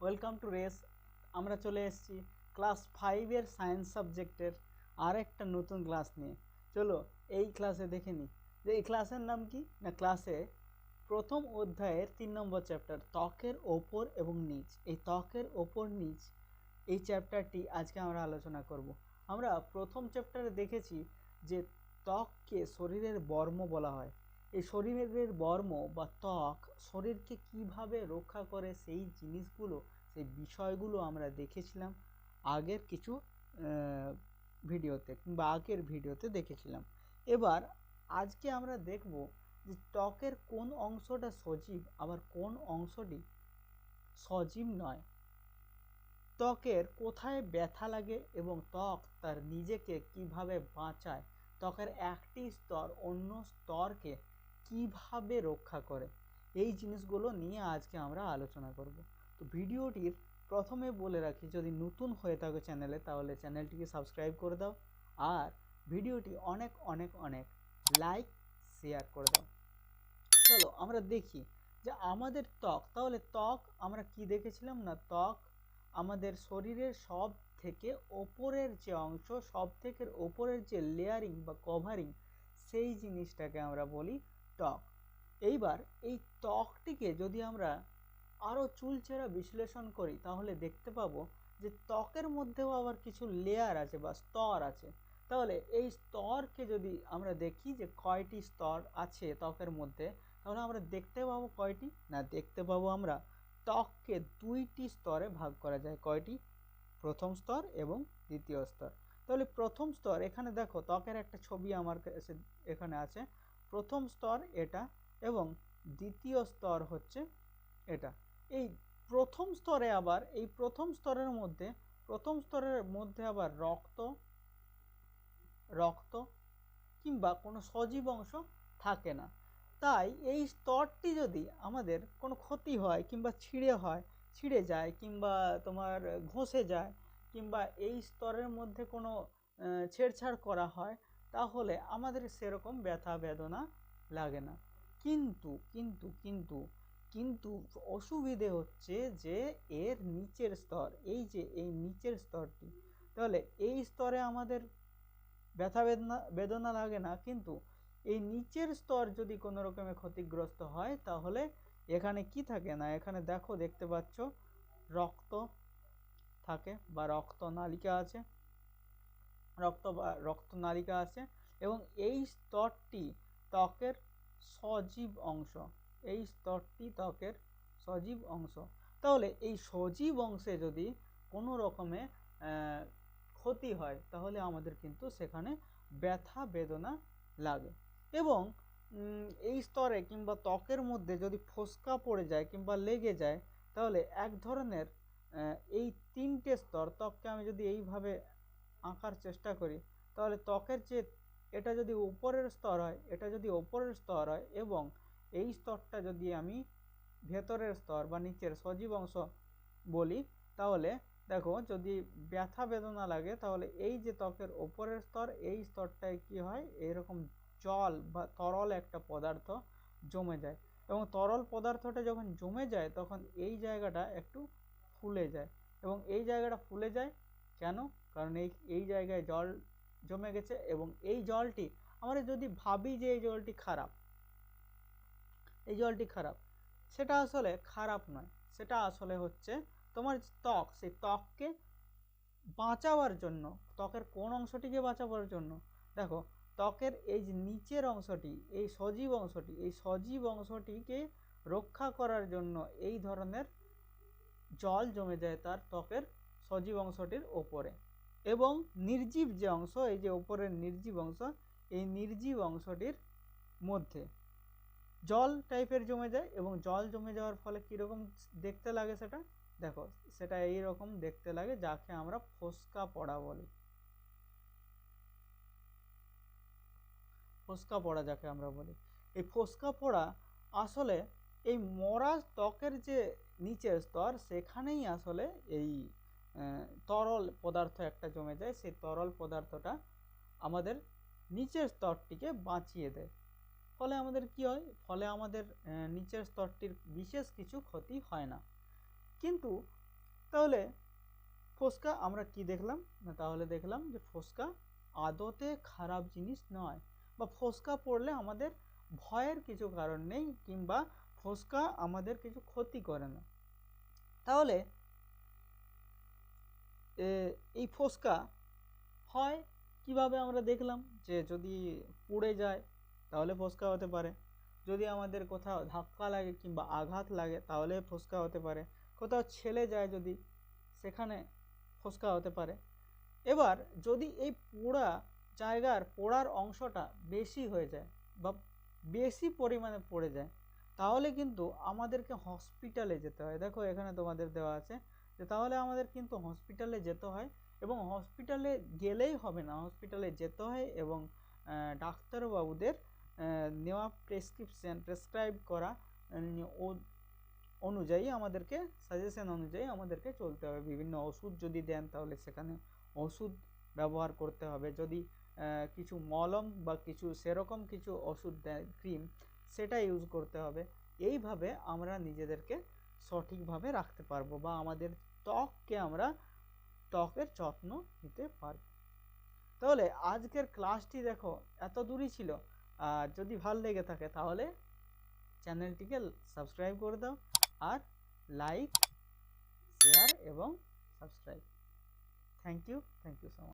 Welcome to race আমরা চলে এসেছি ক্লাস ফাইভের সায়েন্স সাবজেক্টের আর একটা নতুন ক্লাস নিয়ে। চলো এই ক্লাসে দেখে নিই যে এই ক্লাসের নাম কি? না ক্লাসে প্রথম অধ্যায়ের তিন নম্বর চ্যাপ্টার ত্বকের ওপর এবং নিচ। এই ত্বকের ওপর, নিচ, এই চ্যাপ্টারটি আজকে আমরা আলোচনা করব। আমরা প্রথম চ্যাপ্টারে দেখেছি যে ত্বককে শরীরের বর্ম বলা হয়। এই শরীরের বর্ম বা ত্বক শরীরকে কীভাবে রক্ষা করে সেই জিনিসগুলো, সেই বিষয়গুলো আমরা দেখেছিলাম আগের কিছু ভিডিওতে কিংবা আগের ভিডিওতে দেখেছিলাম। এবার আজকে আমরা দেখব যে ত্বকের কোন অংশটা সজীব, আবার কোন অংশটি সজীব নয়। ত্বকের কোথায় ব্যথা লাগে এবং ত্বক তার নিজেকে কীভাবে বাঁচায়, ত্বকের একটি স্তর অন্য স্তরকে কীভাবে রক্ষা করে? এই জিনিসগুলো নিয়ে আজকে আমরা আলোচনা করব। তো ভিডিওটির প্রথমে বলে রাখি, যদি নতুন হয়ে থাকো চ্যানেলে, তাহলে চ্যানেলটিকে সাবস্ক্রাইব করে দাও আর ভিডিওটি অনেক অনেক অনেক লাইক, শেয়ার করে দাও। চলো আমরা দেখি যে আমাদের ত্বক, তাহলে ত্বক আমরা কি দেখেছিলাম না? ত্বক আমাদের শরীরের সব থেকে ওপরের যে অংশ সব থেকে ওপরের যে লেয়ারিং বা কভারিং, সেই জিনিসটাকে আমরা বলি ত্বক এইবার এই ত্বকটিকে যদি আমরা আরও চুলচেরা বিশ্লেষণ করি, তাহলে দেখতে পাবো যে ত্বকের মধ্যেও আবার কিছু লেয়ার আছে বা স্তর আছে। তাহলে এই স্তরকে যদি আমরা দেখি যে কয়টি স্তর আছে ত্বকের মধ্যে, তাহলে আমরা দেখতে পাবো কয়টি? না, দেখতে পাবো আমরা ত্বককে দুইটি স্তরে ভাগ করা যায়, কয়টি? প্রথম স্তর এবং দ্বিতীয় স্তর। তাহলে প্রথম স্তর, এখানে দেখো ত্বকের একটা ছবি আমার কাছে এখানে আছে। প্রথম স্তর এটা এবং দ্বিতীয় স্তর হচ্ছে এটা। এই প্রথম স্তরে আবার, এই প্রথম স্তরের মধ্যে, প্রথম স্তরের মধ্যে আবার রক্ত রক্ত কিংবা কোনো সজীব অংশ থাকে না। তাই এই স্তরটি যদি আমাদের কোনো ক্ষতি হয় কিংবা ছিঁড়ে হয়, ছিঁড়ে যায় কিংবা তোমার ঘষে যায় কিংবা এই স্তরের মধ্যে কোনো ছেড়ছাড় করা হয় তাহলে আমাদের সেরকম ব্যথা বেদনা লাগে না। কিন্তু কিন্তু কিন্তু কিন্তু অসুবিধে হচ্ছে যে এর নিচের স্তর, এই যে এই নিচের স্তরটি, তাহলে এই স্তরে আমাদের ব্যথা বেদনা বেদনা লাগে না, কিন্তু এই নিচের স্তর যদি কোনো রকমের ক্ষতিগ্রস্ত হয়, তাহলে এখানে কি থাকে না? এখানে দেখো, দেখতে পাচ্ছ, রক্ত থাকে বা রক্ত নালিকা আছে। রক্ত বা, রক্ত নালিকা আছে এবং এই স্তরটি ত্বকের সজীব অংশ। এই স্তরটি ত্বকের সজীব অংশ। তাহলে এই সজীব অংশে যদি কোনো রকমে ক্ষতি হয়, তাহলে আমাদের কিন্তু সেখানে ব্যথা, বেদনা লাগে। এবং এই স্তরে কিংবা ত্বকের মধ্যে যদি ফোসকা পড়ে যায় কিংবা লেগে যায়, তাহলে এক ধরনের এই তিনটে স্তর, ত্বককে আমি যদি এইভাবে আঁকার চেষ্টা করি। তাহলে ত্বকের যে, এটা যদি উপরের স্তর হয়, এটা যদি ওপরের স্তর হয় এবং এই স্তরটা যদি আমি ভেতরের স্তর বা নিচের সজীব অংশ বলি, তাহলে দেখো যদি ব্যথা বেদনা লাগে, তাহলে এই যে ত্বকের ওপরের স্তর, এই স্তরটায় কি হয়? এরকম জল বা তরল একটা পদার্থ জমে যায়। এবং তরল পদার্থটা যখন জমে যায়, তখন এই জায়গাটা একটু ফুলে যায়। এবং এই জায়গাটা ফুলে যায় কেন? কারণ এই এই জায়গায় জল জমে গেছে এবং এই জলটি, আমরা যদি ভাবি যে এই জলটি খারাপ, এই জলটি খারাপ, সেটা আসলে খারাপ নয়। সেটা আসলে হচ্ছে তোমার ত্বক, সেই ত্বককে বাঁচাবার জন্য, ত্বকের কোন অংশটিকে বাঁচাবার জন্য, দেখো, ত্বকের এই যে নিচের অংশটি, এই সজীব অংশটি, এই সজীব অংশটিকে রক্ষা করার জন্য এই ধরনের জল জমে যায় তার ত্বকের সজীব অংশটির ওপরে। এবং নির্জীব যে অংশ, এই যে ওপরের নির্জীব অংশ, এই নির্জীব অংশটির মধ্যে জল টাইপের জমে যায় এবং জল জমে যাওয়ার ফলে কীরকম দেখতে লাগে সেটা? দেখো, সেটা এই রকম দেখতে লাগে যাকে আমরা ফোসকা পড়া বলি। ফোসকা পড়া যাকে আমরা বলি। এই ফোসকা পড়া আসলে এই মরা ত্বকের যে নিচের স্তর, সেখানেই আসলে এই তরল পদার্থ একটা জমে যায়, সেই তরল পদার্থটা আমাদের নিচের স্তরটিকে বাঁচিয়ে দেয়। ফলে আমাদের কি হয়? ফলে আমাদের নিচের স্তরটির বিশেষ কিছু ক্ষতি হয় না। কিন্তু তাহলে ফোসকা আমরা কি দেখলাম? না, তাহলে দেখলাম যে ফোসকা আদতে খারাপ জিনিস নয় বা ফোসকা পড়লে আমাদের ভয়ের কিছু কারণ নেই কিংবা ফোসকা আমাদের কিছু ক্ষতি করে না। তাহলে এই ফোসকা হয় কীভাবে আমরা দেখলাম যে যদি পুড়ে যায় তাহলে ফোসকা হতে পারে। যদি আমাদের কোথাও ধাক্কা লাগে কিংবা আঘাত লাগে তাহলে ফোসকা হতে পারে। কোথাও ছেলে যায় যদি সেখানে ফোসকা হতে পারে। এবার যদি এই পোড়া জায়গার পোড়ার অংশটা বেশি হয়ে যায় বা বেশি পরিমাণে পড়ে যায় তাহলে কিন্তু আমাদেরকে হসপিটালে যেতে হয়। দেখো এখানে তোমাদের দেওয়া আছে যে তাহলে আমাদের কিন্তু হসপিটালে যেতে হয় এবং হসপিটালে গেলেই হবে না। হসপিটালে যেতে হয় এবং ডাক্তারবাবুদের নেওয়া প্রেসক্রিপশান প্রেসক্রাইব করা অনুযায়ী আমাদেরকে সাজেশন অনুযায়ী আমাদেরকে চলতে হবে। বিভিন্ন ওষুধ যদি দেন তাহলে সেখানে ওষুধ ব্যবহার করতে হবে। যদি কিছু মলম বা কিছু সেরকম কিছু ওষুধ দেয় ক্রিম সেটা ইউজ করতে হবে। এইভাবে আমরা নিজেদেরকে সঠিকভাবে রাখতে পারব বা আমাদের ত্বককে আমরা ত্বকের যত্ন নিতে পারব। তাহলে আজকের ক্লাসটি দেখো, এত দূরই ছিল। আর যদি ভালো লেগে থাকে তাহলে চ্যানেলটিকে সাবস্ক্রাইব করে দাও আর লাইক শেয়ার এবং subscribe thank you thank you so much